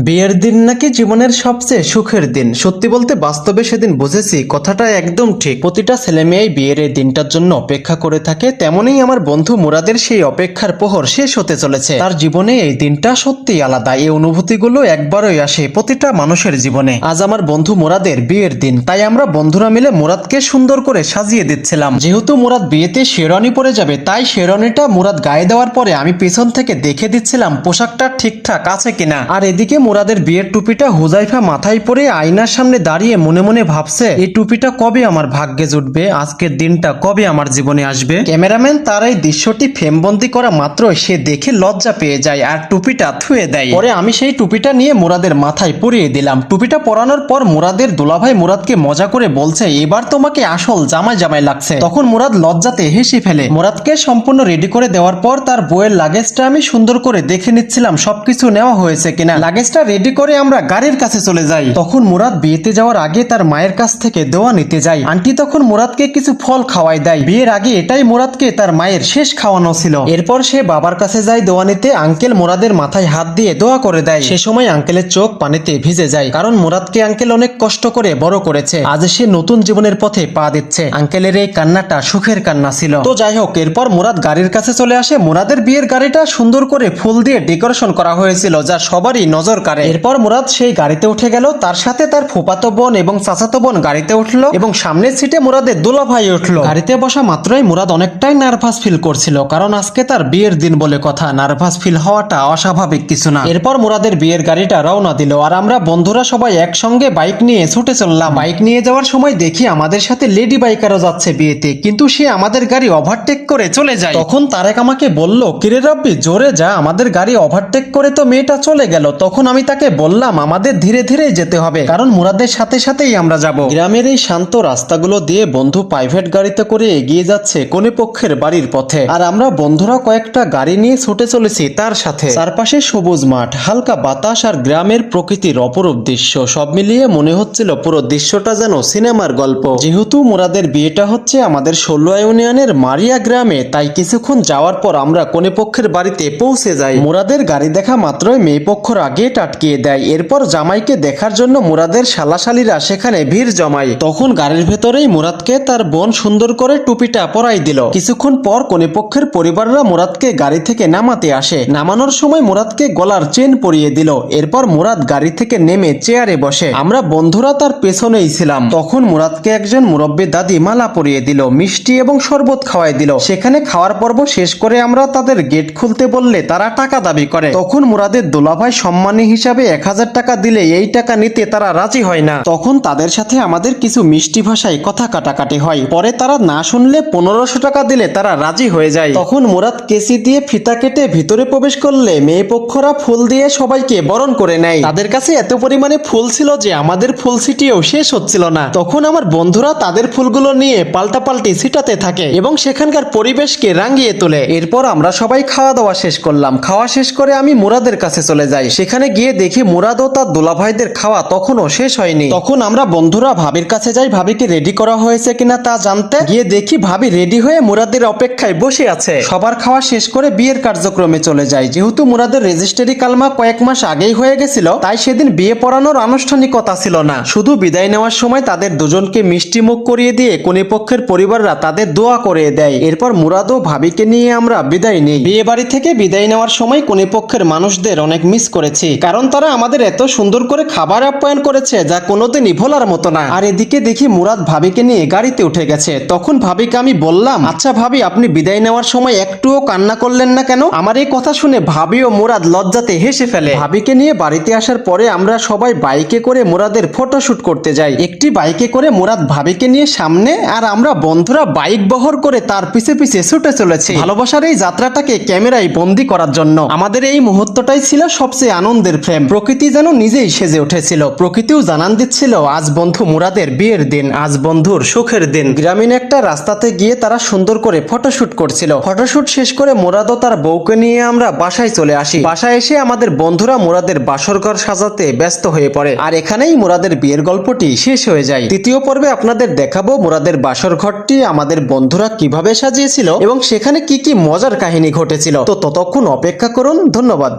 বিয়ের দিন নাকি জীবনের সবচেয়ে সুখের দিন? সত্যি বলতে বাস্তবে সেদিন বুঝেছি, কথাটা একদম ঠিক। প্রতিটা ছেলে মেয়েই বিয়ের এই দিনটার জন্য অপেক্ষা করে থাকে, তেমনই আমার বন্ধু মুরাদের সেই অপেক্ষার প্রহর শেষ হতে চলেছে। তার জীবনে এই দিনটা সত্যিই আলাদা, এই অনুভূতিগুলো একবারই আসে প্রতিটা মানুষের জীবনে। আজ আমার বন্ধু মুরাদের বিয়ের দিন, তাই আমরা বন্ধুরা মিলে মুরাদকে সুন্দর করে সাজিয়ে দিচ্ছিলাম। যেহেতু মুরাদ বিয়েতে শেরওয়ানি পরে যাবে, তাই শেরওয়ানিটা মুরাদ গায়ে দেওয়ার পরে আমি পেছন থেকে দেখে দিচ্ছিলাম পোশাকটা ঠিকঠাক আছে কিনা। আর এদিকে মুরাদের বিয়ের টুপিটা হুজাইফা মাথায় পরে আয়নার সামনে দাঁড়িয়ে মনে মনে ভাবছে, এই টুপিটা কবে আমার ভাগ্যে জুটবে? আজকের দিনটা কবে আমার জীবনে আসবে? ক্যামেরাম্যান তার এই দৃশ্যটি ফ্রেমবন্দি করা মাত্র সে দেখে লজ্জা পেয়ে যায় আর টুপিটা থুয়ে দেয়। পরে আমি সেই টুপিটা নিয়ে মুরাদের মাথায় পরিয়ে দিলাম। টুপিটা পরানোর পর মুরাদের দুলাভাই মুরাদকে মজা করে বলছে, এবার তোমাকে আসল জামাই জামাই লাগছে। তখন মোরাদ লজ্জাতে হেসে ফেলে। মুরাদকে সম্পূর্ণ রেডি করে দেওয়ার পর তার বইয়ের লাগেজটা আমি সুন্দর করে দেখে নিচ্ছিলাম, সবকিছু নেওয়া হয়েছে কিনা। লাগেজটা রেডি করে আমরা গাড়ির কাছে চলে যাই। তখন মুরাদ বিয়েতে যাওয়ার আগে তার মায়ের কাছ থেকে দোয়া নিতে যাই আন্টি তখন মুরাদকে কিছু ফল খাওয়াই দেয়। বিয়ের আগে এটাই মুরাদকে তার মায়ের শেষ খাওয়ানো ছিল। এরপর সে বাবার কাছে যায় দোয়া নিতে। আঙ্কেল মুরাদের মাথায় হাত দিয়ে দোয়া করে দেয়। সে সময় আঙ্কেলের চোখ পানিতে ভিজে যায়। কারণ মুরাদকে আঙ্কেল অনেক কষ্ট করে বড় করেছে। আজ সে নতুন জীবনের পথে পা দিচ্ছে। আঙ্কেলের এই কান্নাটা সুখের কান্না ছিল। তো যাই হোক, এরপর মুরাদ গাড়ির কাছে চলে আসে। মুরাদের বিয়ের গাড়িটা সুন্দর করে ফুল দিয়ে ডেকোরেশন করা হয়েছিল, যা সবারই নজর কাড়ে। এরপর মুরাদ সেই গাড়িতে উঠে গেল। তার সাথে তার ফুপাতো বোন এবং চাচাতো বোন গাড়িতে উঠল এবং সামনের সিটে মুরাদের দোলা ভাই উঠল। গাড়িতে বসা মাত্রই মুরাদ অনেকটাই নার্ভাস ফিল করছিল, কারণ আজকে তার বিয়ের দিন বলে কথা। নার্ভাস ফিল হওয়াটা অস্বাভাবিক কিছু না। এরপর মুরাদের বিয়ের গাড়িটা রওনা দিল। আর আমরা বন্ধুরা সবাই একসঙ্গে বাইক নিয়ে ছুটে চললাম। বাইক নিয়ে যাওয়ার সময় দেখি আমাদের সাথে লেডি বাইকারও যাচ্ছে বিয়েতে। কিন্তু সে আমাদের গাড়ি ওভারটেক করে চলে যায়। তখন তারেক আমাকে বলল, কিরে রাব্বি, জোরে যা, আমাদের গাড়ি ওভারটেক করে তো মেয়েটা চলে গেল। তখন আমি তাকে বললাম, আমাদের ধীরে ধীরে যেতে হবে, কারণ মুরাদের সাথে সাথেই আমরা যাব। গ্রামের এই শান্ত রাস্তাগুলো দিয়ে বন্ধু প্রাইভেট গাড়িতে করে এগিয়ে যাচ্ছে কোনে পক্ষের বাড়ির পথে। আর আমরা বন্ধুরা কয়েকটা গাড়ি নিয়ে ছুটে চলেছি তার সাথে। চারপাশে সবুজ মাঠ, হালকা বাতাস আর গ্রামের প্রকৃতির অপরূপ দৃশ্য। সব মিলিয়ে মনে হচ্ছিল পুরো দৃশ্যটা যেন সিনেমার গল্প। যেহেতু মুরাদের বিয়েটা হচ্ছে আমাদের ষোলো ইউনিয়নের মারিয়া গ্রামে, তাই কিছুক্ষণ যাওয়ার পর আমরা কোনে পক্ষের বাড়িতে পৌঁছে যাই। মুরাদের গাড়ি দেখা মাত্রই মেয়ে পক্ষর আগে টাটকিয়ে দেয়। এরপর জামাইকে দেখার জন্য মুরাদের শালাশালীরা সেখানে ভিড় জমায়। তখন গাড়ির ভেতরেই মুরাদকে তার বোন সুন্দর করে টুপিটা পরাই দিল। কিছুক্ষণ পর কোনে পক্ষের পরিবাররা মুরাদকে গাড়ি থেকে নামাতে আসে। নামানোর সময় মুরাদকে গলার চেন পরিয়ে দিল। এরপর মুরাদ গাড়ি থেকে নেমে চেয়ারে বসে। আমরা বন্ধুরা তার পেছনেই ছিলাম। তখন মুরাদকে একজন মুরব্বী দাদি মালা পরিয়ে দিল, মিষ্টি এবং শরবত খাওয়াই দিল। সেখানে খাওয়ার পর্ব শেষ করে আমরা তাদের গেট খুলতে বললে তারা টাকা দাবি করে। তখন মুরাদের দোলাভাই সম্মানী হিসাবে এক হাজার টাকা দিলে এই টাকা নিতে তারা রাজি হয় না। তখন তাদের সাথে আমাদের কিছু মিষ্টি ভাষায় কথা কাটাকাটি হয়। পরে তারা না শুনলে পনেরোশো টাকা দিলে তারা রাজি হয়ে যায়। তখন মুরাদ কেসি দিয়ে ফিতা কেটে ভিতরে প্রবেশ করলে মেয়ে পক্ষরা ফুল দিয়ে সবাইকে বরণ করে নেয়। তাদের কাছে এত পরিমাণে ফুল ছিল যে আমাদের ফুল ছিটিয়েও শেষ হচ্ছিল না। তখন আমার বন্ধুরা তাদের ফুলগুলো নিয়ে পাল্টাপাল্টি ছিটাতে থাকে এবং সেখানকার পরিবেশকে রাঙিয়ে তোলে। এরপর আমরা সবাই খাওয়া দাওয়া শেষ করলাম। খাওয়া শেষ করে আমি মুরাদের কাছে চলে যাই। সেখানে গিয়ে দেখি মুরাদ ও তার দুলাভাইদের খাওয়া তখনও শেষ হয়নি। তখন আমরা বন্ধুরা ভাবির কাছে যাই ভাবিকে রেডি করা হয়েছে কিনা তা জানতে গিয়ে দেখি ভাবি রেডি হয়ে মুরাদের অপেক্ষায় বসে আছে। সবার খাওয়া শেষ করে বিয়ের কার্যক্রমে চলে যায় যেহেতু মুরাদের রেজিস্ট্রি কালমা কয়েক মাস আগেই হয়ে গেছিল তাই সেদিন বিয়ে পড়ানোর আনুষ্ঠানিকতা ছিল না। শুধু বিদায় নেওয়ার সময় তাদের দুজনকে মিষ্টি মুখ করিয়ে দিয়ে কোনে পক্ষের পরিবাররা তাদের দোয়া করে দেয়। এরপর মুরাদ ও ভাবিকে নিয়ে আমরা বিদায় নিই। বিয়ে বাড়ি থেকে বিদায় নেওয়ার সময় কোনে পক্ষের মানুষদের অনেক মিস করেছি। কারণ তারা আমাদের এত সুন্দর করে খাবার আপ্যায়ন করেছে যা কোনোদিনই ভোলার মতো না। আর এদিকে দেখি মুরাদ ভাবিকে নিয়ে গাড়িতে উঠে গেছে। তখন ভাবিকে আমি বললাম আচ্ছা ভাবি, আপনি বিদায় নেওয়ার সময় একটুও কান্না করলেন না কেন? আমার এই কথা শুনে ভাবি ও মুরাদ লজ্জাতে হেসে ফেলে। ভাবিকে নিয়ে বাড়িতে আসার পরে আমরা সবাই বাইকে করে মোরাদের ফটোশ্যুট করতে যাই। একটি বাইকে করে মুরাদ ভাবিকে নিয়ে সামনে আর আমরা বন্ধুরা বাইক বহর করে তার পিছে পিছে ছুটে চলেছি। ভালোবাসার এই যাত্রাটাকে ক্যামেরায় বন্দি করার জন্য। আমাদের এই মুহূর্তটাই ছিল সবচেয়ে আনন্দের ফ্রেম প্রকৃতি যেন নিজেই সেজে উঠেছিল। প্রকৃতিও জানান দিচ্ছিল, আজ বন্ধু মুরাদের বিয়ের দিন, আজ বন্ধুর সুখের দিন। গ্রামীণ একটা রাস্তাতে গিয়ে তারা সুন্দর করে ফটোশুট করছিল। ফটোশুট শেষ করে মুরাদ তার বউকে নিয়ে আমরা বাসায় চলে আসি। বাসায় এসে আমাদের বন্ধুরা মুরাদের বাসরঘর সাজাতে ব্যস্ত হয়ে পড়ে। আর এখানেই মুরাদের বিয়ের গল্পটি শেষ হয়ে যায়। তৃতীয় পর্বে আপনাদের দেখাবো মুরাদের বাসর ঘরটি, আমাদের বন্ধুরা কীভাবে সাজিয়েছিল এবং সেখানে কি কি মজার কাহিনী ঘটেছিল। তো ততক্ষণ অপেক্ষা করুন, ধন্যবাদ।